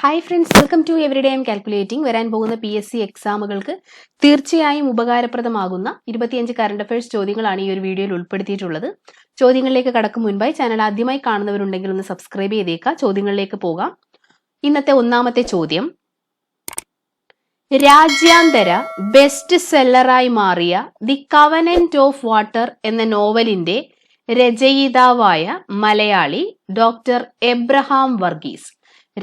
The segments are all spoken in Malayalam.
Hi friends welcome to every day M calculating വരാൻ പോകുന്ന പി എസ് സി എക്സാമുകൾക്ക് തീർച്ചയായും ഉപകാരപ്രദമാകുന്ന ഇരുപത്തിയഞ്ച് കറണ്ട് അഫയേഴ്സ് ചോദ്യങ്ങളാണ് ഈ ഒരു വീഡിയോയിൽ ഉൾപ്പെടുത്തിയിട്ടുള്ളത്. ചോദ്യങ്ങളിലേക്ക് കടക്കും മുൻപായി ചാനൽ ആദ്യമായി കാണുന്നവരുണ്ടെങ്കിൽ ഒന്ന് സബ്സ്ക്രൈബ് ചെയ്തേക്കുക. ചോദ്യങ്ങളിലേക്ക് പോകാം. ഇന്നത്തെ ഒന്നാമത്തെ ചോദ്യം. രാജ്യാന്തര ബെസ്റ്റ് സെല്ലറായി മാറിയ ദി കവനന്റ് ഓഫ് വാട്ടർ എന്ന നോവലിന്റെ രചയിതാവായ മലയാളി ഡോക്ടർ എബ്രഹാം വർഗീസ്.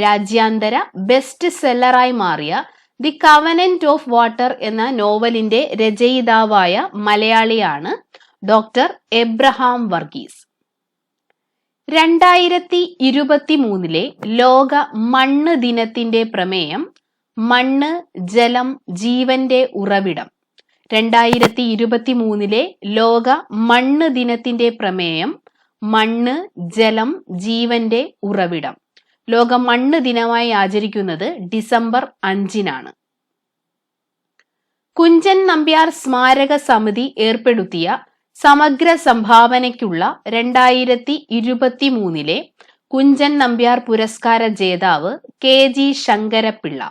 രാജ്യാന്തര ബെസ്റ്റ് സെല്ലറായി മാറിയ ദി കവനന്റ് ഓഫ് വാട്ടർ എന്ന നോവലിന്റെ രചയിതാവായ മലയാളിയാണ് ഡോക്ടർ എബ്രഹാം വർഗീസ്. രണ്ടായിരത്തി ഇരുപത്തി മൂന്നിലെ ലോക മണ്ണ് ദിനത്തിന്റെ പ്രമേയം മണ്ണ് ജലം ജീവന്റെ ഉറവിടം. രണ്ടായിരത്തി ഇരുപത്തി മൂന്നിലെ ലോക മണ്ണ് ദിനത്തിന്റെ പ്രമേയം മണ്ണ് ജലം ജീവന്റെ ഉറവിടം. ലോക മണ്ണ് ദിനമായി ആചരിക്കുന്നത് ഡിസംബർ അഞ്ചിനാണ്. കുഞ്ചൻ നമ്പ്യാർ സ്മാരക സമിതി ഏർപ്പെടുത്തിയ സമഗ്ര സംഭാവനയ്ക്കുള്ള രണ്ടായിരത്തി ഇരുപത്തി മൂന്നിലെ കുഞ്ചൻ നമ്പ്യാർ പുരസ്കാര ജേതാവ് കെ ജി ശങ്കരപ്പിള്ള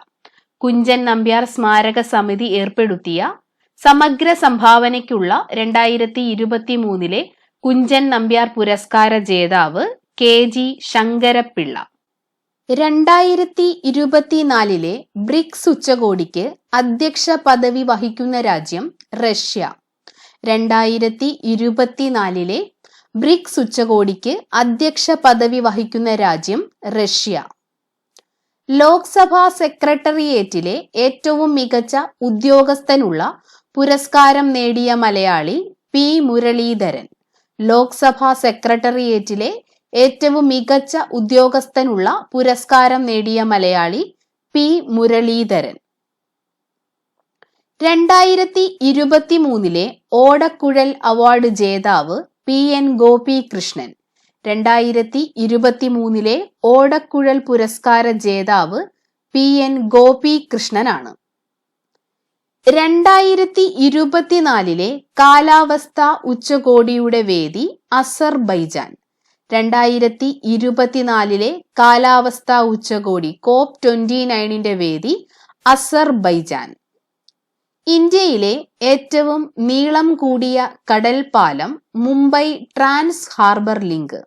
കുഞ്ചൻ നമ്പ്യാർ സ്മാരക സമിതി ഏർപ്പെടുത്തിയ സമഗ്ര സംഭാവനയ്ക്കുള്ള രണ്ടായിരത്തി ഇരുപത്തി മൂന്നിലെ കുഞ്ചൻ നമ്പ്യാർ പുരസ്കാര ജേതാവ് കെ ജി ശങ്കരപ്പിള്ള. രണ്ടായിരത്തി ഇരുപത്തിനാലിലെ ബ്രിക്സ് ഉച്ചകോടിക്ക് അധ്യക്ഷ പദവി വഹിക്കുന്ന രാജ്യം റഷ്യ. രണ്ടായിരത്തി ഇരുപത്തിനാലിലെ ബ്രിക്സ് ഉച്ചകോടിക്ക് അധ്യക്ഷ പദവി വഹിക്കുന്ന രാജ്യം റഷ്യ. ലോക്സഭാ സെക്രട്ടേറിയറ്റിലെ ഏറ്റവും മികച്ച ഉദ്യോഗസ്ഥനുള്ള പുരസ്കാരം നേടിയ മലയാളി പി മുരളീധരൻ ലോക്സഭാ സെക്രട്ടേറിയറ്റിലെ ഏറ്റവും മികച്ച ഉദ്യോഗസ്ഥനുള്ള പുരസ്കാരം നേടിയ മലയാളി പി മുരളീധരൻ. രണ്ടായിരത്തി ഇരുപത്തി മൂന്നിലെ ഓടക്കുഴൽ അവാർഡ് ജേതാവ് പി എൻ ഗോപി കൃഷ്ണൻ രണ്ടായിരത്തി ഇരുപത്തി മൂന്നിലെ ഓടക്കുഴൽ പുരസ്കാര ജേതാവ് പി എൻ ഗോപി കൃഷ്ണനാണ് രണ്ടായിരത്തി ഇരുപത്തിനാലിലെ കാലാവസ്ഥ ഉച്ചകോടിയുടെ വേദി അസർബൈജാൻ. രണ്ടായിരത്തി ഇരുപത്തിനാലിലെ കാലാവസ്ഥാ ഉച്ചകോടി കോപ് ട്വന്റി നയനിന്റെ വേദി അസർബൈജാൻ. ഇന്ത്യയിലെ ഏറ്റവും നീളം കൂടിയ കടൽ പാലം മുംബൈ ട്രാൻസ് ഹാർബർ ലിങ്ക്.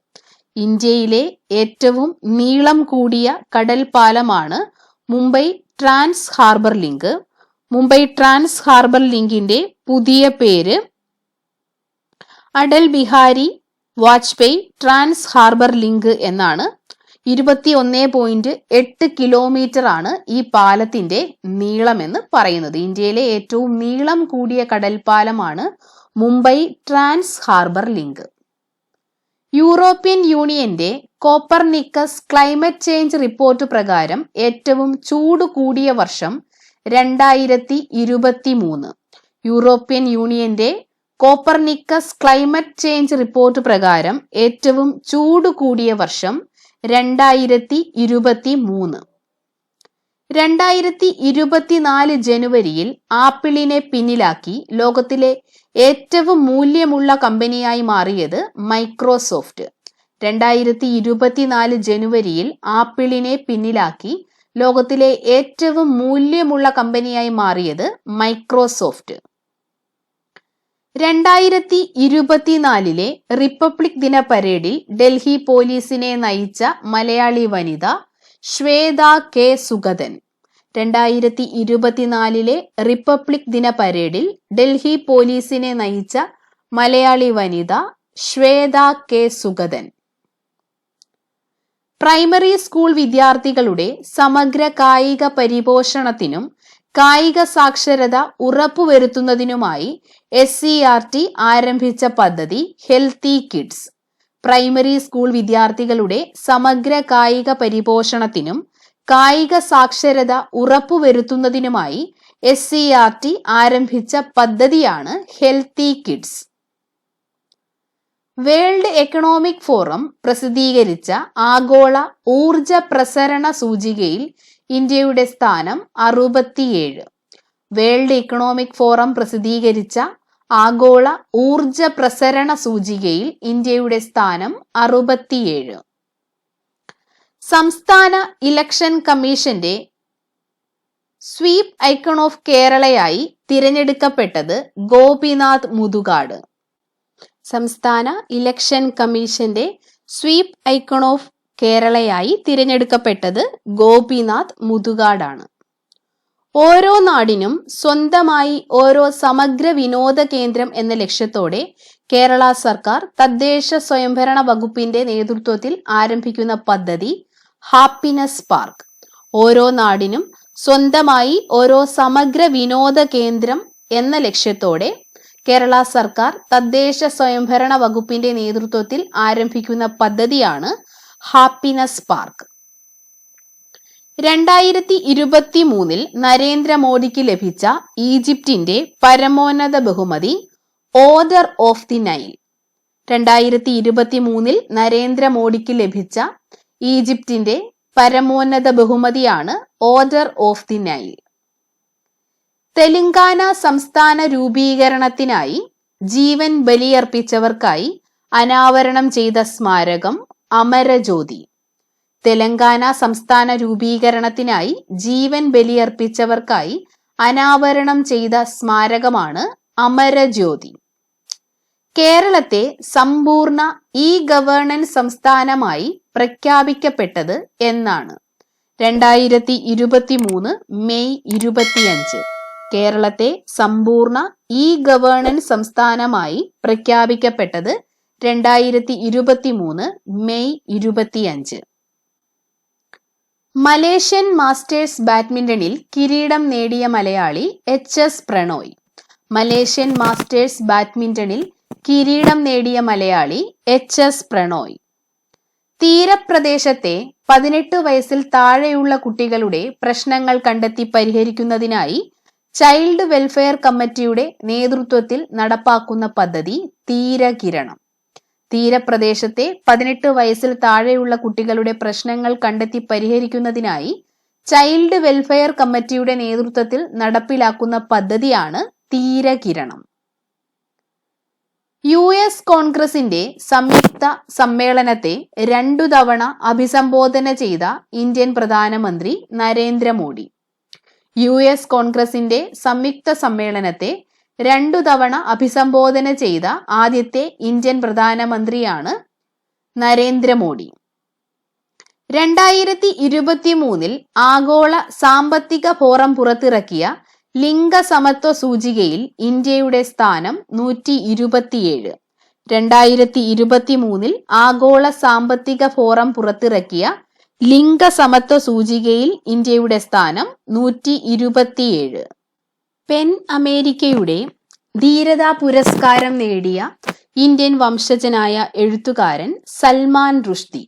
ഇന്ത്യയിലെ ഏറ്റവും നീളം കൂടിയ കടൽ പാലമാണ് Mumbai trans harbour link. Mumbai trans harbour ലിങ്കിന്റെ പുതിയ പേര് Atal Bihari Vajpayee trans harbour link എന്നാണ്. ഇരുപത്തി ഒന്നേ പോയിന്റ് എട്ട് കിലോമീറ്റർ ആണ് ഈ പാലത്തിന്റെ നീളമെന്ന് പറയുന്നത്. ഇന്ത്യയിലെ ഏറ്റവും നീളം കൂടിയ കടൽപ്പാലമാണ് Mumbai trans harbour link. European യൂണിയന്റെ കോപ്പർനിക്കസ് ക്ലൈമറ്റ് ചേഞ്ച് റിപ്പോർട്ട് പ്രകാരം ഏറ്റവും ചൂട് കൂടിയ വർഷം രണ്ടായിരത്തി യൂറോപ്യൻ യൂണിയന്റെ കോപ്പർനിക്കസ് ക്ലൈമറ്റ് ചേഞ്ച് റിപ്പോർട്ട് പ്രകാരം ഏറ്റവും ചൂട് കൂടിയ വർഷം രണ്ടായിരത്തി ഇരുപത്തി മൂന്ന് രണ്ടായിരത്തി ഇരുപത്തിനാല് ജനുവരിയിൽ ആപ്പിളിനെ പിന്നിലാക്കി ലോകത്തിലെ ഏറ്റവും മൂല്യമുള്ള കമ്പനിയായി മാറിയത് മൈക്രോസോഫ്റ്റ്. രണ്ടായിരത്തി ഇരുപത്തിനാല് ജനുവരിയിൽ ആപ്പിളിനെ പിന്നിലാക്കി ലോകത്തിലെ ഏറ്റവും മൂല്യമുള്ള കമ്പനിയായി മാറിയത് മൈക്രോസോഫ്റ്റ്. രണ്ടായിരത്തി ഇരുപത്തിനാലിലെ റിപ്പബ്ലിക് ദിന പരേഡിൽ ഡൽഹി പോലീസിനെ നയിച്ച മലയാളി വനിത ശ്വേത കെ സുഗതൻ. രണ്ടായിരത്തി ഇരുപത്തിനാലിലെ റിപ്പബ്ലിക് ദിന പരേഡിൽ ഡൽഹി പോലീസിനെ നയിച്ച മലയാളി വനിത Shweta K Sugathan. Primary school വിദ്യാർത്ഥികളുടെ സമഗ്ര കായിക പരിപോഷണത്തിനും കായിക സാക്ഷരത ഉറപ്പുവരുത്തുന്നതിനുമായി എസ് സി ആർ ടി ആരംഭിച്ച പദ്ധതി ഹെൽത്തി കിഡ്സ് പ്രൈമറി സ്കൂൾ വിദ്യാർത്ഥികളുടെ സമഗ്ര കായിക പരിപോഷണത്തിനും കായിക സാക്ഷരത ഉറപ്പുവരുത്തുന്നതിനുമായി എസ് സി ആർ ടി ആരംഭിച്ച പദ്ധതിയാണ് healthy kids World Economic Forum പ്രസിദ്ധീകരിച്ച ആഗോള ഊർജ പ്രസരണ സൂചികയിൽ ഇന്ത്യയുടെ സ്ഥാനം അറുപത്തിയേഴ്. വേൾഡ് ഇക്കണോമിക് ഫോറം പ്രസിദ്ധീകരിച്ച ആഗോള ഊർജ പ്രസരണ സൂചികയിൽ ഇന്ത്യയുടെ സ്ഥാനം അറുപത്തിയേഴ്. സംസ്ഥാന ഇലക്ഷൻ കമ്മീഷന്റെ സ്വീപ് ഐക്കൺ ഓഫ് കേരളയായി തിരഞ്ഞെടുക്കപ്പെട്ടത് ഗോപിനാഥ് മുതുകാട്. സംസ്ഥാന ഇലക്ഷൻ കമ്മീഷന്റെ സ്വീപ് ഐക്കൺ ഓഫ് കേരളയായി തിരഞ്ഞെടുക്കപ്പെട്ടത് ഗോപിനാഥ് മുതുകാടാണ്. ഓരോ നാടിനും സ്വന്തമായി ഓരോ സമഗ്ര വിനോദ കേന്ദ്രം എന്ന ലക്ഷ്യത്തോടെ കേരള സർക്കാർ തദ്ദേശ സ്വയംഭരണ വകുപ്പിന്റെ നേതൃത്വത്തിൽ ആരംഭിക്കുന്ന പദ്ധതി ഹാപ്പിനെസ് പാർക്ക്. ഓരോ നാടിനും സ്വന്തമായി ഓരോ സമഗ്ര വിനോദ കേന്ദ്രം എന്ന ലക്ഷ്യത്തോടെ കേരള സർക്കാർ തദ്ദേശ സ്വയംഭരണ വകുപ്പിന്റെ നേതൃത്വത്തിൽ ആരംഭിക്കുന്ന പദ്ധതിയാണ് ഹാപ്പിനെസ് പാർക്ക് രണ്ടായിരത്തി ഇരുപത്തി മൂന്നിൽ നരേന്ദ്രമോദിക്ക് ലഭിച്ച ഈജിപ്തിന്റെ പരമോന്നത ബഹുമതി ഓർഡർ ഓഫ് ദി നൈൽ രണ്ടായിരത്തി ഇരുപത്തി മൂന്നിൽ നരേന്ദ്രമോദിക്ക് ലഭിച്ച ഈജിപ്തിന്റെ പരമോന്നത ബഹുമതിയാണ് Order of the Nile Telangana സംസ്ഥാന രൂപീകരണത്തിനായി ജീവൻ ബലിയർപ്പിച്ചവർക്കായി അനാവരണം ചെയ്ത സ്മാരകം അമരജ്യോതി. തെലങ്കാന സംസ്ഥാന രൂപീകരണത്തിനായി ജീവൻ ബലിയർപ്പിച്ചവർക്കായി അനാവരണം ചെയ്ത സ്മാരകമാണ് അമരജ്യോതി. കേരളത്തെ സമ്പൂർണ ഇ ഗവേണൻസ് സംസ്ഥാനമായി പ്രഖ്യാപിക്കപ്പെട്ടത് എന്നാണ്. രണ്ടായിരത്തി ഇരുപത്തി മൂന്ന് മെയ് ഇരുപത്തിയഞ്ച് കേരളത്തെ സമ്പൂർണ ഇ ഗവേണൻസ് സംസ്ഥാനമായി പ്രഖ്യാപിക്കപ്പെട്ടത് രണ്ടായിരത്തി ഇരുപത്തി മൂന്ന് മെയ് ഇരുപത്തിയഞ്ച്. മലേഷ്യൻ മാസ്റ്റേഴ്സ് ബാഡ്മിന്റണിൽ കിരീടം നേടിയ Malayali H S Prannoy. Malaysian masters ബാഡ്മിന്റണിൽ കിരീടം നേടിയ മലയാളി എച്ച് എസ് പ്രണോയ്. തീരപ്രദേശത്തെ പതിനെട്ട് വയസ്സിൽ താഴെയുള്ള കുട്ടികളുടെ പ്രശ്നങ്ങൾ കണ്ടെത്തി പരിഹരിക്കുന്നതിനായി ചൈൽഡ് വെൽഫെയർ കമ്മിറ്റിയുടെ നേതൃത്വത്തിൽ നടപ്പാക്കുന്ന പദ്ധതി തീരകിരണം. തീരപ്രദേശത്തെ പതിനെട്ട് വയസ്സിൽ താഴെയുള്ള കുട്ടികളുടെ പ്രശ്നങ്ങൾ കണ്ടെത്തി പരിഹരിക്കുന്നതിനായി ചൈൽഡ് വെൽഫെയർ കമ്മിറ്റിയുടെ നേതൃത്വത്തിൽ നടപ്പിലാക്കുന്ന പദ്ധതിയാണ് തീരകിരണം. യു എസ് കോൺഗ്രസിന്റെ സംയുക്ത സമ്മേളനത്തെ രണ്ടു തവണ അഭിസംബോധന ചെയ്ത ഇന്ത്യൻ പ്രധാനമന്ത്രി നരേന്ദ്രമോദി. യു എസ് കോൺഗ്രസിന്റെ സംയുക്ത സമ്മേളനത്തെ രണ്ടു തവണ അഭിസംബോധന ചെയ്ത ആദ്യത്തെ ഇന്ത്യൻ പ്രധാനമന്ത്രിയാണ് നരേന്ദ്രമോദി. രണ്ടായിരത്തി ഇരുപത്തി മൂന്നിൽ ആഗോള സാമ്പത്തിക ഫോറം പുറത്തിറക്കിയ ലിംഗസമത്വ സൂചികയിൽ ഇന്ത്യയുടെ സ്ഥാനം നൂറ്റി ഇരുപത്തിയേഴ് രണ്ടായിരത്തി ഇരുപത്തി മൂന്നിൽ ആഗോള സാമ്പത്തിക ഫോറം പുറത്തിറക്കിയ ലിംഗസമത്വ സൂചികയിൽ ഇന്ത്യയുടെ സ്ഥാനം നൂറ്റി ഇരുപത്തിയേഴ് പെൻ അമേരിക്കയുടെ ധീരതാ പുരസ്കാരം നേടിയ ഇന്ത്യൻ വംശജനായ എഴുത്തുകാരൻ സൽമാൻ റുഷ്ദി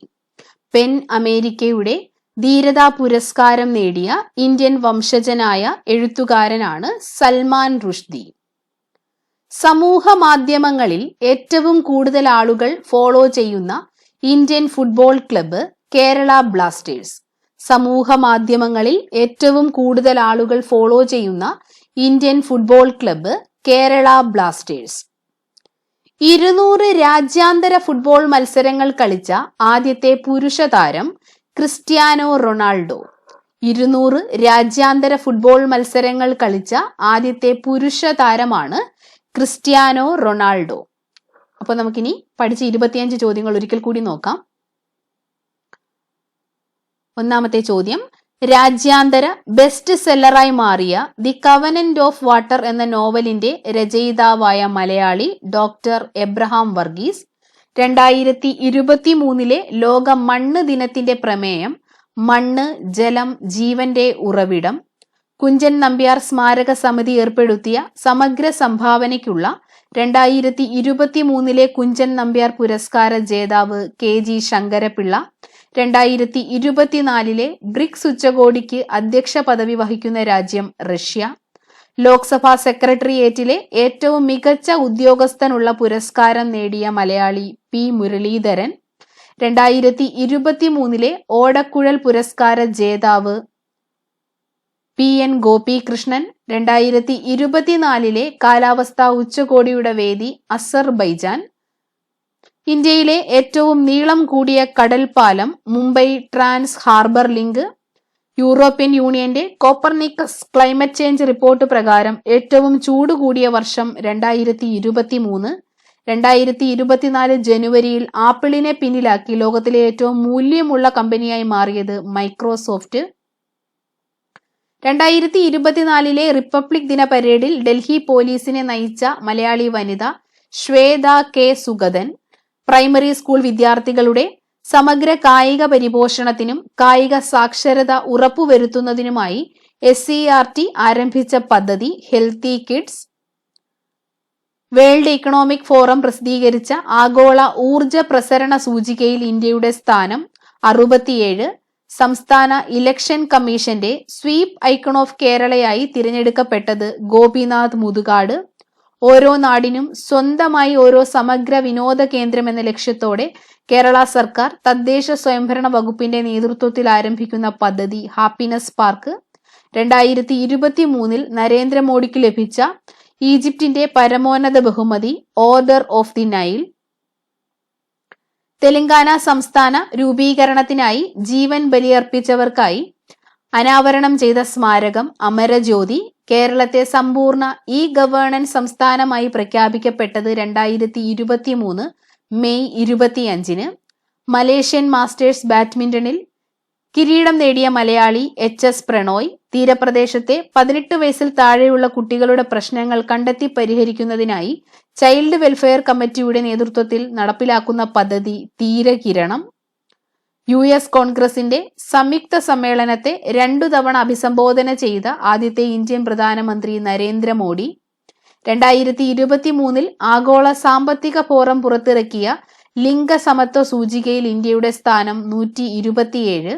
പെൻ അമേരിക്കയുടെ ധീരതാ പുരസ്കാരം നേടിയ ഇന്ത്യൻ വംശജനായ എഴുത്തുകാരനാണ് സൽമാൻ റുഷ്ദി. സമൂഹ മാധ്യമങ്ങളിൽ ഏറ്റവും കൂടുതൽ ആളുകൾ ഫോളോ ചെയ്യുന്ന Indian football club Kerala Blasters. സമൂഹ മാധ്യമങ്ങളിൽ ഏറ്റവും കൂടുതൽ ആളുകൾ ഫോളോ ചെയ്യുന്ന Indian football club Kerala Blasters. ഇരുന്നൂറ് രാജ്യാന്തര ഫുട്ബോൾ മത്സരങ്ങൾ കളിച്ച ആദ്യത്തെ പുരുഷ താരം ക്രിസ്ത്യാനോ റൊണാൾഡോ. ഇരുന്നൂറ് രാജ്യാന്തര ഫുട്ബോൾ മത്സരങ്ങൾ കളിച്ച ആദ്യത്തെ പുരുഷ താരമാണ് ക്രിസ്ത്യാനോ റൊണാൾഡോ. അപ്പോൾ നമുക്കിനി പഠിച്ച ഇരുപത്തിയഞ്ച് ചോദ്യങ്ങൾ ഒരിക്കൽ കൂടി നോക്കാം. ഒന്നാമത്തെ ചോദ്യം രാജ്യാന്തര ബെസ്റ്റ് സെല്ലറായി മാറിയ ദി കവനന്റ് ഓഫ് വാട്ടർ എന്ന നോവലിന്റെ രചയിതാവായ മലയാളി ഡോക്ടർ എബ്രഹാം വർഗീസ് രണ്ടായിരത്തി ഇരുപത്തി മൂന്നിലെ ലോക മണ്ണ് ദിനത്തിന്റെ പ്രമേയം മണ്ണ് ജലം ജീവന്റെ ഉറവിടം കുഞ്ചൻ നമ്പ്യാർ സ്മാരക സമിതി ഏർപ്പെടുത്തിയ സമഗ്ര സംഭാവനയ്ക്കുള്ള രണ്ടായിരത്തി ഇരുപത്തി മൂന്നിലെ കുഞ്ചൻ നമ്പ്യാർ പുരസ്കാര ജേതാവ് കെ ജി ശങ്കരപിള്ള രണ്ടായിരത്തി ഇരുപത്തിനാലിലെ ബ്രിക്സ് ഉച്ചകോടിക്ക് അധ്യക്ഷ പദവി വഹിക്കുന്ന രാജ്യം റഷ്യ. ലോക്സഭാ സെക്രട്ടേറിയറ്റിലെ ഏറ്റവും മികച്ച ഉദ്യോഗസ്ഥനുള്ള പുരസ്കാരം നേടിയ മലയാളി പി മുരളീധരൻ. രണ്ടായിരത്തി ഇരുപത്തി മൂന്നിലെ ഓടക്കുഴൽ പുരസ്കാര ജേതാവ് പി എൻ ഗോപികൃഷ്ണൻ. രണ്ടായിരത്തി ഇരുപത്തിനാലിലെ കാലാവസ്ഥാ ഉച്ചകോടിയുടെ വേദി അസർബൈജാൻ. ഇന്ത്യയിലെ ഏറ്റവും നീളം കൂടിയ കടൽ പാലം Mumbai trans harbour link European യൂണിയന്റെ കോപ്പർനിക്കസ് ക്ലൈമറ്റ് ചേഞ്ച് റിപ്പോർട്ട് പ്രകാരം ഏറ്റവും ചൂട് കൂടിയ വർഷം രണ്ടായിരത്തി ഇരുപത്തി മൂന്ന് രണ്ടായിരത്തി ഇരുപത്തിനാല് ജനുവരിയിൽ ആപ്പിളിനെ പിന്നിലാക്കി ലോകത്തിലെ ഏറ്റവും മൂല്യമുള്ള കമ്പനിയായി മാറിയത് മൈക്രോസോഫ്റ്റ്. രണ്ടായിരത്തി ഇരുപത്തിനാലിലെ റിപ്പബ്ലിക് ദിന പരേഡിൽ ഡൽഹി പോലീസിനെ നയിച്ച മലയാളി വനിത Shweta K Sugathan primary school വിദ്യാർത്ഥികളുടെ സമഗ്ര കായിക പരിപോഷണത്തിനും കായിക സാക്ഷരത ഉറപ്പുവരുത്തുന്നതിനുമായി എസ് സി ആർ ടി ആരംഭിച്ച പദ്ധതി healthy kids World Economic Forum പ്രസിദ്ധീകരിച്ച ആഗോള ഊർജ പ്രസരണ സൂചികയിൽ ഇന്ത്യയുടെ സ്ഥാനം അറുപത്തിയേഴ്. സംസ്ഥാന ഇലക്ഷൻ കമ്മീഷന്റെ സ്വീപ് ഐക്കൺ ഓഫ് കേരളയായി തിരഞ്ഞെടുക്കപ്പെട്ടത് ഗോപിനാഥ് മുതുകാട്. ഓരോ നാടിനും സ്വന്തമായി ഓരോ സമഗ്ര വിനോദ കേന്ദ്രം എന്ന ലക്ഷ്യത്തോടെ കേരള സർക്കാർ തദ്ദേശ സ്വയംഭരണ വകുപ്പിന്റെ നേതൃത്വത്തിൽ ആരംഭിക്കുന്ന പദ്ധതി ഹാപ്പിനെസ് പാർക്ക് രണ്ടായിരത്തി ഇരുപത്തി മൂന്നിൽ നരേന്ദ്രമോദിക്ക് ലഭിച്ച ഈജിപ്തിന്റെ പരമോന്നത ബഹുമതി Order of the Nile Telangana സംസ്ഥാന രൂപീകരണത്തിനായി ജീവൻ ബലിയർപ്പിച്ചവർക്കായി അനാവരണം ചെയ്ത സ്മാരകം അമരജ്യോതി കേരളത്തെ സമ്പൂർണ ഇ ഗവേണൻസ് സംസ്ഥാനമായി പ്രഖ്യാപിക്കപ്പെട്ടത് രണ്ടായിരത്തി ഇരുപത്തി മൂന്ന് മെയ് ഇരുപത്തിയഞ്ചിന്. മലേഷ്യൻ മാസ്റ്റേഴ്സ് ബാഡ്മിന്റണിൽ കിരീടം നേടിയ മലയാളി എച്ച് എസ് പ്രണോയ് തീരപ്രദേശത്തെ പതിനെട്ട് വയസ്സിൽ താഴെയുള്ള കുട്ടികളുടെ പ്രശ്നങ്ങൾ കണ്ടെത്തി പരിഹരിക്കുന്നതിനായി ചൈൽഡ് വെൽഫെയർ കമ്മിറ്റിയുടെ നേതൃത്വത്തിൽ നടപ്പിലാക്കുന്ന പദ്ധതി തീരകിരണം. യു എസ് കോൺഗ്രസിന്റെ സംയുക്ത സമ്മേളനത്തെ രണ്ടു തവണ അഭിസംബോധന ചെയ്ത ആദ്യത്തെ ഇന്ത്യൻ പ്രധാനമന്ത്രി നരേന്ദ്രമോദി രണ്ടായിരത്തി ഇരുപത്തി മൂന്നിൽ ആഗോള സാമ്പത്തിക ഫോറം പുറത്തിറക്കിയ ലിംഗസമത്വ സൂചികയിൽ ഇന്ത്യയുടെ സ്ഥാനം നൂറ്റി ഇരുപത്തിയേഴ്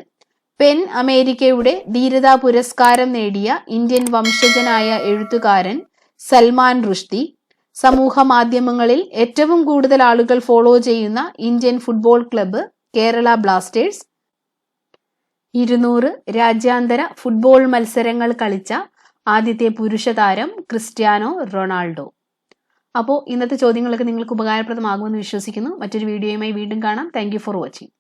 പെൻ അമേരിക്കയുടെ ധീരതാ പുരസ്കാരം നേടിയ ഇന്ത്യൻ വംശജനായ എഴുത്തുകാരൻ സൽമാൻ റുഷ്ദി സമൂഹ മാധ്യമങ്ങളിൽ ഏറ്റവും കൂടുതൽ ആളുകൾ ഫോളോ ചെയ്യുന്ന Indian football club Kerala Blasters. ഇരുന്നൂറ് രാജ്യാന്തര ഫുട്ബോൾ മത്സരങ്ങൾ കളിച്ച ആദ്യത്തെ പുരുഷ താരം ക്രിസ്ത്യാനോ റൊണാൾഡോ. അപ്പോൾ ഇന്നത്തെ ചോദ്യങ്ങളൊക്കെ നിങ്ങൾക്ക് ഉപകാരപ്രദമാകുമെന്ന് വിശ്വസിക്കുന്നു. മറ്റൊരു വീഡിയോയുമായി വീണ്ടും കാണാം. Thank for watching